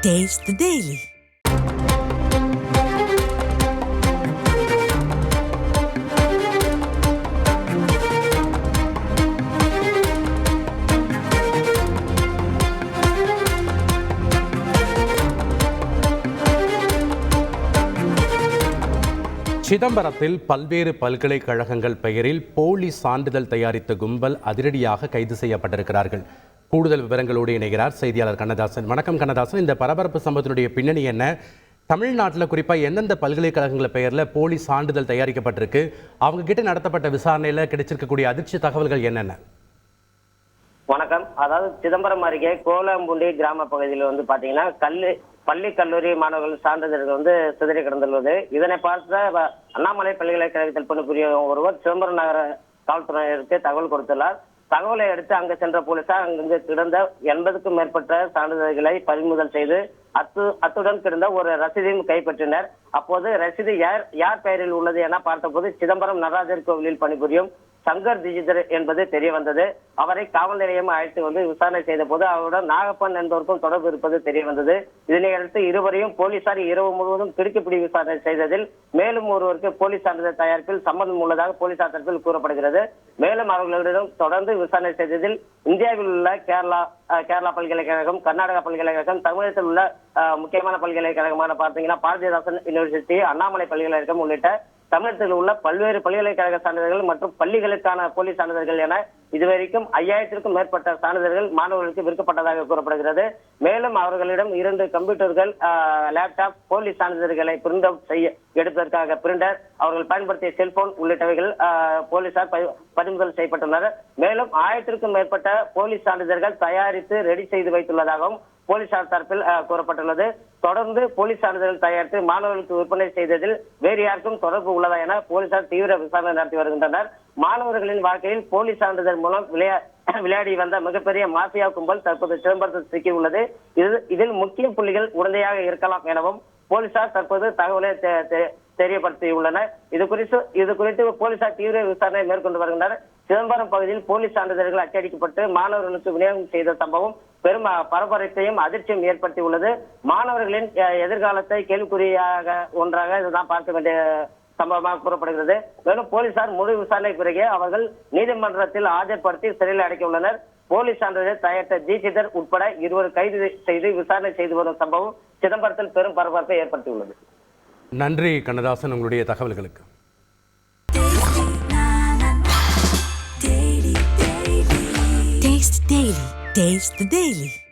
Taste the Daily. சிதம்பரத்தில் பல்வேறு பல்கலைக்கழகங்கள் பெயரில் போலி சான்றிதழ் தயாரித்த கும்பல் அதிரடியாக கைது செய்யப்பட்டிருக்கிறார்கள் கூடுதல் விவரங்களோடு இணைகிறார் செய்தியாளர் கண்ணதாசன். வணக்கம் கண்ணதாசன். இந்த பரபரப்பு சம்பவத்தினுடைய பின்னணி என்ன? தமிழ்நாட்டில் குறிப்பாக எந்தெந்த பல்கலைக்கழகங்கள் பெயரில் போலி சான்றிதழ் தயாரிக்கப்பட்டிருக்கு? அவங்க கிட்ட நடத்தப்பட்ட விசாரணையில் கிடைச்சிருக்கக்கூடிய அதிர்ச்சி தகவல்கள் என்னென்ன? வணக்கம். அதாவது சிதம்பரம் அருகே கோலம்புண்டி கிராம பகுதியில் வந்து பாத்தீங்கன்னா கல்லு பள்ளி கல்லூரி மாணவர்கள் சான்றிதழ்கள் வந்து சிதறி கிடந்துள்ளது. இதனை பார்த்த வ- அண்ணாமலை பல்கலைக்கழகத்தில் பணிபுரியும் ஒருவர் சிதம்பரம் நகர காவல்துறையினருக்கு தகவல் கொடுத்துள்ளார். தகவலை அடுத்து அங்கு சென்ற போலீசார் அங்கு கிடந்த எண்பதுக்கும் மேற்பட்ட சான்றிதழ்களை பறிமுதல் செய்து அத்து அத்துடன் கிடந்த ஒரு ரசீதையும் கைப்பற்றினர். அப்போது ரசீது யார் யார் பெயரில் உள்ளது என பார்த்தபோது சிதம்பரம் நடராஜர் கோவிலில் பணிபுரியும் சங்கர் திஜிதர் என்பது தெரிய வந்தது. அவரை காவல் நிலையம் அழைத்து வந்து விசாரணை செய்த போது அவருடன் நாகப்பன் என்பவருக்கும் தொடர்பு இருப்பது தெரிய வந்தது. இதனையடுத்து இருவரையும் போலீசார் இரவு முழுவதும் கிடுக்கிப்பிடி விசாரணை செய்ததில் மேலும் ஒருவருக்கு போலீஸ் சான்றிதழ் தயாரிப்பில் சம்மந்தம் உள்ளதாக போலீசார் தரப்பில் கூறப்படுகிறது. மேலும் அவர்களிடம் தொடர்ந்து விசாரணை செய்ததில் இந்தியாவில் உள்ள கேரளா கேரளா பல்கலைக்கழகம் கர்நாடகா பல்கலைக்கழகம் தமிழகத்தில் உள்ள முக்கியமான பல்கலைக்கழகமான பார்த்தீங்கன்னா பாரதிதாசன் யூனிவர்சிட்டி அண்ணாமலை பல்கலைக்கழகம் உள்ளிட்ட தமிழகத்தில் உள்ள பல்வேறு பல்கலைக்கழக சான்றிதழ்கள் மற்றும் பள்ளிகளுக்கான போலீஸ் சான்றிதழ்கள் என இதுவரைக்கும் ஐயாயிரத்திற்கும் மேற்பட்ட சான்றிதழ்கள் மாணவர்களுக்கு விற்கப்பட்டதாக கூறப்படுகிறது. மேலும் அவர்களிடம் இரண்டு கம்ப்யூட்டர்கள் ஆஹ், லேப்டாப் போலீஸ் சான்றிதழ்களை பிரிண்ட் அவுட் செய்ய எடுப்பதற்காக பிரிண்டர் அவர்கள் பயன்படுத்திய செல்போன் உள்ளிட்டவைகள் ஆஹ், போலீசார் பறிமுதல் செய்யப்பட்டுள்ளனர். மேலும் ஆயிரத்திற்கும் மேற்பட்ட போலீஸ் சான்றிதழ்கள் தயாரித்து ரெடி செய்து வைத்துள்ளதாகவும் போலீசார் தரப்பில் கூறப்பட்டுள்ளது. தொடர்ந்து போலீஸ் சான்றிதழ் தயாரித்து மாணவர்களுக்கு விற்பனை செய்ததில் வேறு யாருக்கும் தொடர்பு உள்ளதா என போலீசார் தீவிர விசாரணை நடத்தி வருகின்றனர். மாணவர்களின் வாழ்க்கையில் போலீஸ் சான்றிதழ் மூலம் விளையா விளையாடி வந்த மிகப்பெரிய மாஃபியா கும்பல் தற்போது சிதம்பரத்தில் சிக்கியுள்ளது இது இதில் முக்கிய புள்ளிகள் உடந்தையாக இருக்கலாம் எனவும் போலீசார் தற்போது தகவலை தெரியப்படுத்தியுள்ளனர். இது குறித்து இது குறித்து போலீசார் தீவிர விசாரணை மேற்கொண்டு வருகின்றனர். சிதம்பரம் பகுதியில் போலீஸ் சான்றிதழ்கள் அச்சடிக்கப்பட்டு மாணவர்களுக்கு விநியோகம் செய்த சம்பவம் பெரும் பரபரப்பையும் அதிர்ச்சியும் ஏற்படுத்தியுள்ளது மாணவர்களின் எதிர்காலத்தை கேள்விக்குறியாக ஒன்றாக இதுதான் பார்க்க வேண்டிய சம்பவமாக கூறப்படுகிறது. மேலும் போலீசார் முழு விசாரணை பிறகு அவர்கள் நீதிமன்றத்தில் ஆஜர்படுத்தி சிறையில் அடைக்க உள்ளனர். போலீஸ் சான்றிதழ் தயாரித்த தீட்சிதர் உட்பட இருவர் கைது செய்து விசாரணை செய்து வரும் சம்பவம் சிதம்பரத்தில் பெரும் பரபரப்பை ஏற்படுத்தியுள்ளது. நன்றி கண்ணதாசன் உங்களுடைய தகவல்களுக்கு. Taste the Daily.